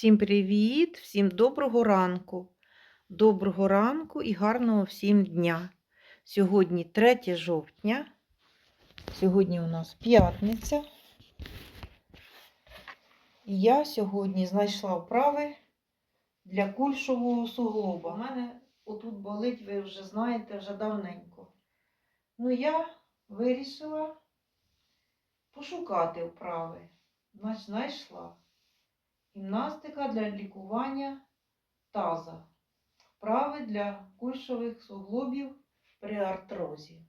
Всім привіт, всім доброго ранку. Доброго ранку і гарного всім дня. Сьогодні 3 жовтня. Сьогодні у нас п'ятниця. І я сьогодні знайшла вправи для кульшового суглоба. У мене отут болить, ви вже знаєте, вже давненько. Ну, я вирішила пошукати вправи. Значить, знайшла. Гімнастика для лікування таза. Вправи для кульшових суглобів при артрозі.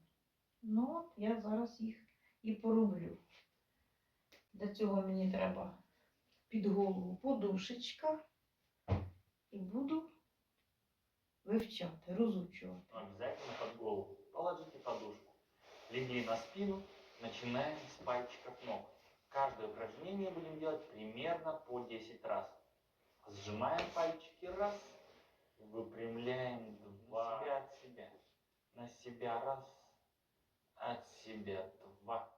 Ну, от я зараз їх і пороблю. Для цього мені треба під голову подушечка і буду вивчати, розучувати. Обязательно под голову положите подушку. Легли на спину, начинаем с пальчиков ног. Каждое упражнение будем делать примерно по 10 раз. Сжимаем пальчики раз, выпрямляем два. На себя от себя. На себя раз, от себя два.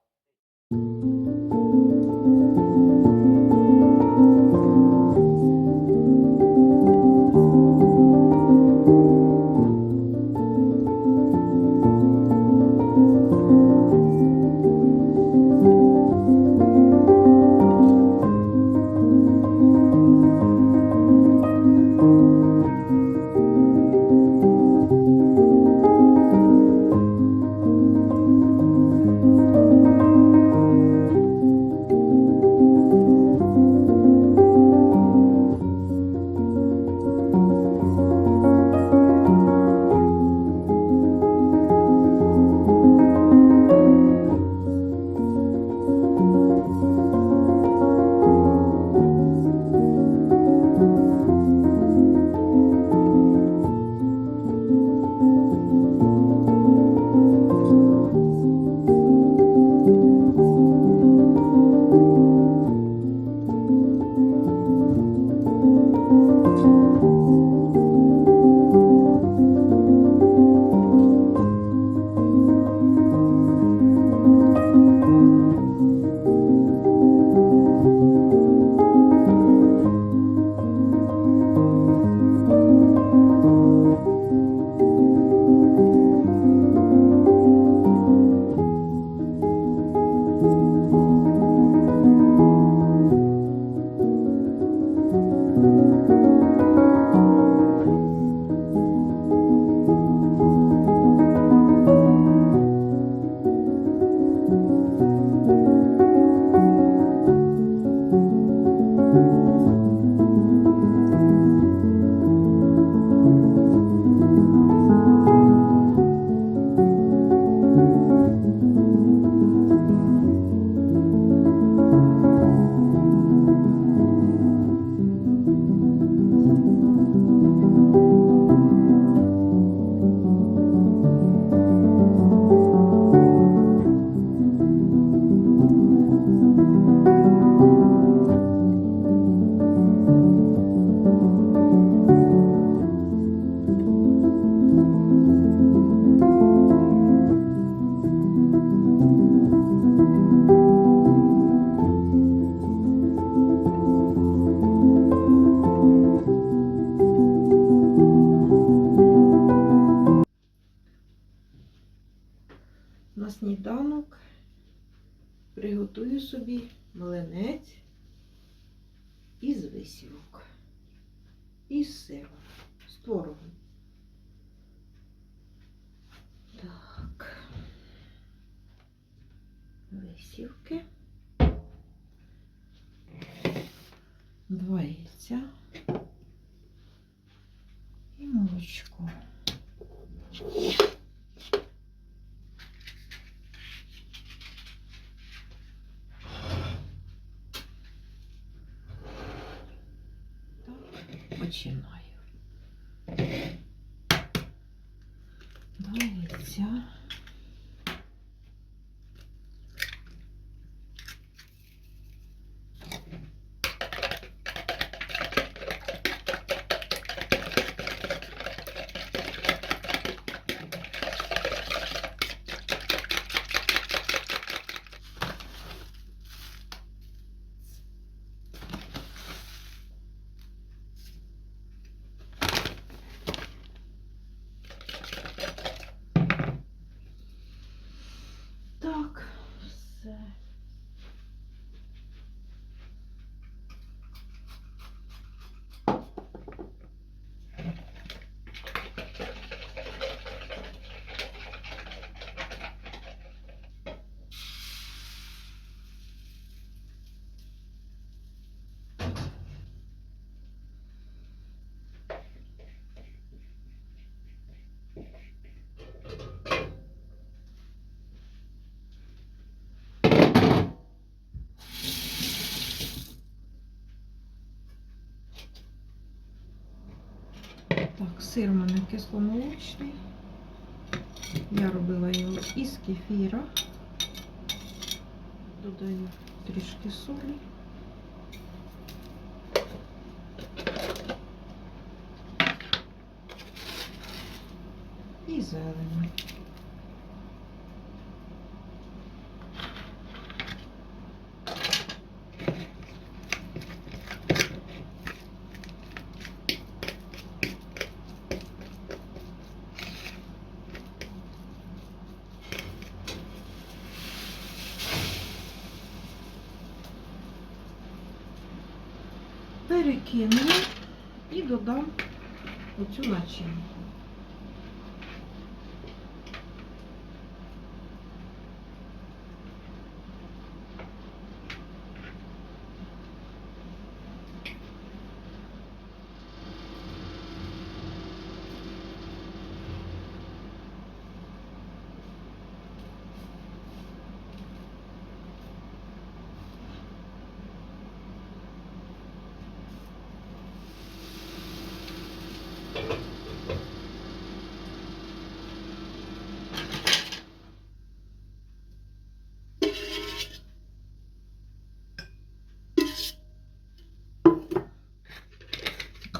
І з сиром, з творогом. Так. Висівки. Два яйця. І молочко. Два яйця. Сир у мене кисломолочний. Я робила його із кефіра. Додаю трішки солі. І зелені. Перекинула і додам оцю начинку.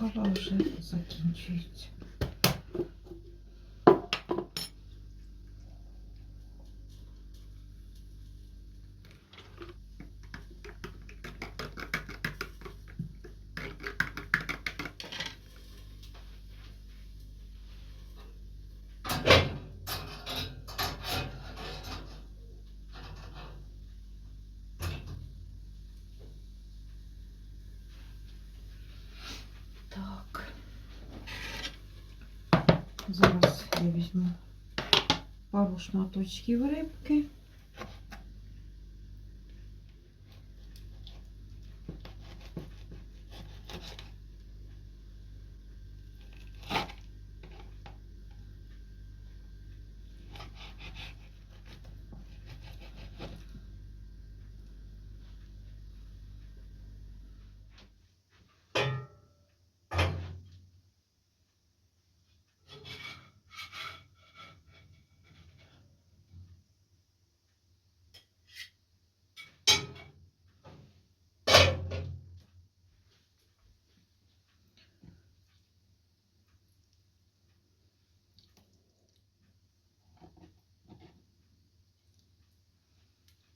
Кава вже закінчується. Так. Зараз я візьму пару шматочків рибки.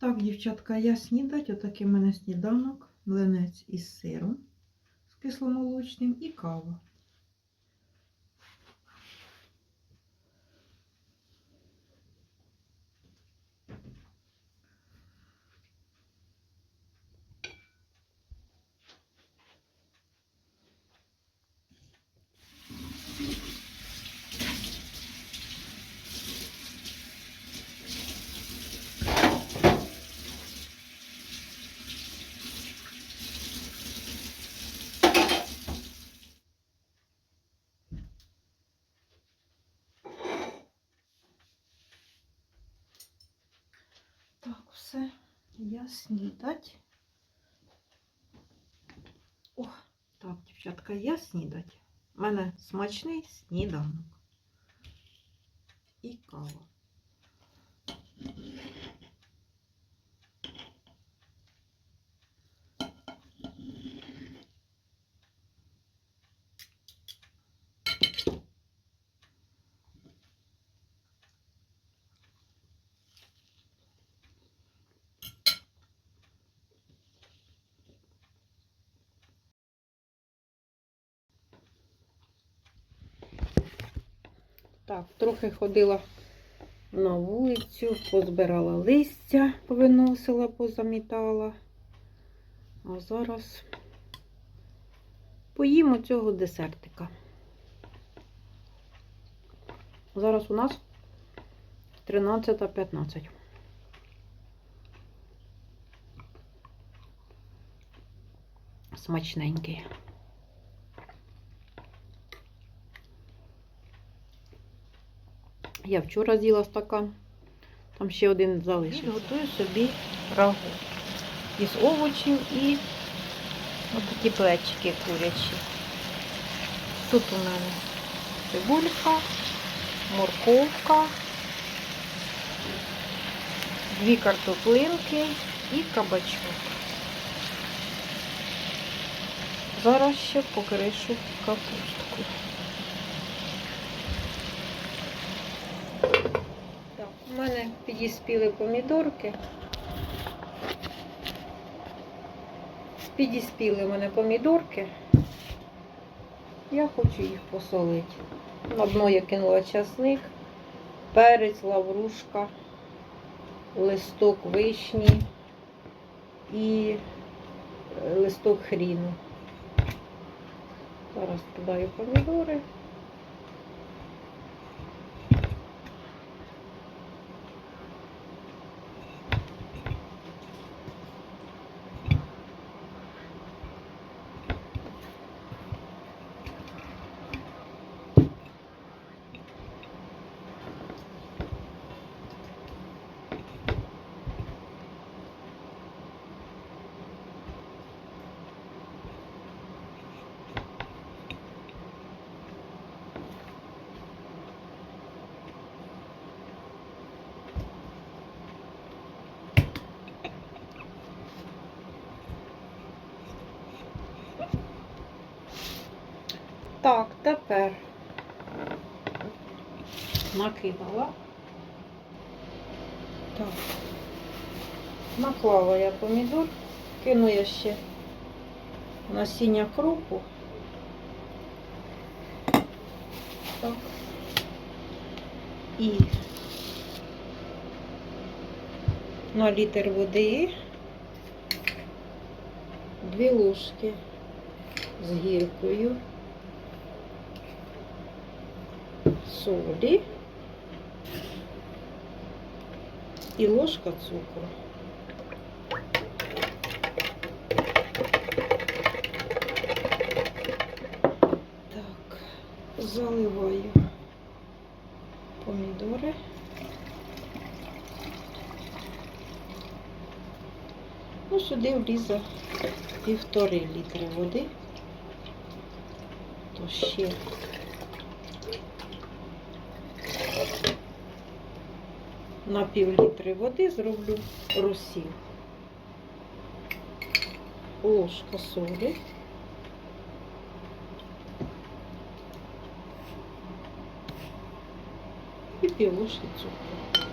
Так, дівчатка, я снідать. Отакий в мене сніданок, млинець із сиром, з кисломолочним і кава. я снідать. О, так, дівчатка, я снідать. У мене смачний сніданок. І кава. Так, трохи ходила на вулицю, позбирала листя, повиносила, позамітала. А зараз поїмо цього десертика. Зараз у нас 13.15. Смачненький. Я вчора з'їла стакан. Там ще один залишився. Готую собі рагу із овочів і ось такі плечики курячі. Тут у мене цибулька, морковка, дві картоплинки і кабачок. Зараз ще покришу капустку. У мене підіспіли помідорки. Підіспіли в мене помідорки. Я хочу їх посолити. На дно я кинула часник, перець, лаврушка, листок вишні і е, листок хріну. Зараз кидаю помідори. Так, тепер накидала. Так. Наклала я помідор, кину я ще насіння крупу. Так. І на літр води дві ложки з гіркою. Солі і ложка цукру. Так, заливаю помідори. Ну, сюди вліза півтори літри води, то ще на пів літри води зроблю русі. Ложка солі. І пів ложки цукру.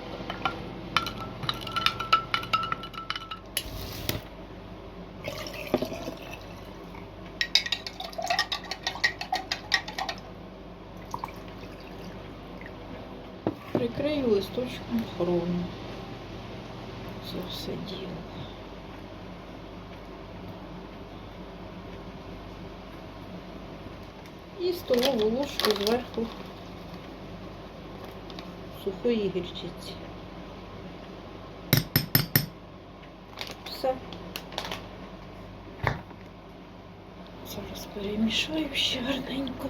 Листочком хрону. Це все діло. І столову ложку зверху сухої гірчиці. Все. Зараз перемішаю ще гарненько.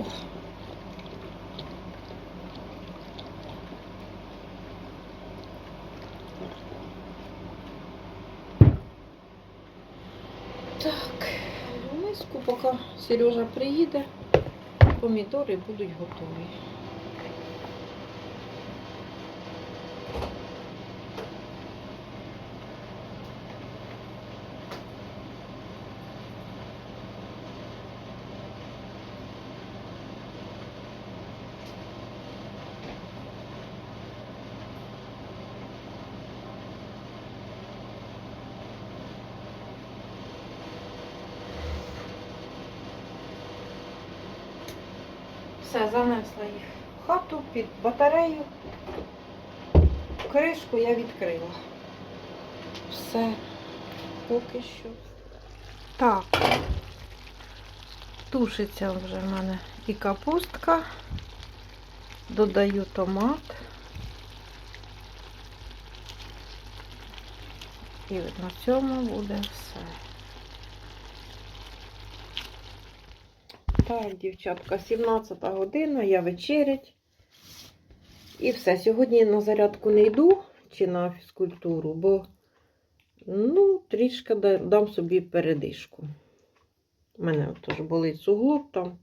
О. Так, в миску, поки Сережа приїде, помідори будуть готові. Все, занесла їх в хату під батарею. Кришку я відкрила. Все, поки що. Так, тушиться вже в мене і капустка. Додаю томат. І на цьому буде все. Так, дівчатка, 17 година, я вечерять. І все. Сьогодні на зарядку не йду чи на фізкультуру, бо ну, трішки дам собі передишку. У мене теж болить суглоб там.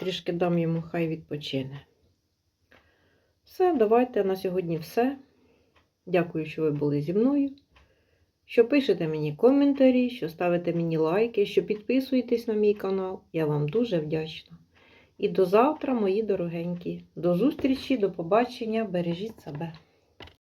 трішки дам йому, хай відпочине. Все, давайте на сьогодні все. Дякую, що ви були зі мною. Що пишете мені коментарі, що ставите мені лайки, що підписуєтесь на мій канал. Я вам дуже вдячна. І до завтра, мої дорогенькі. До зустрічі, до побачення. Бережіть себе.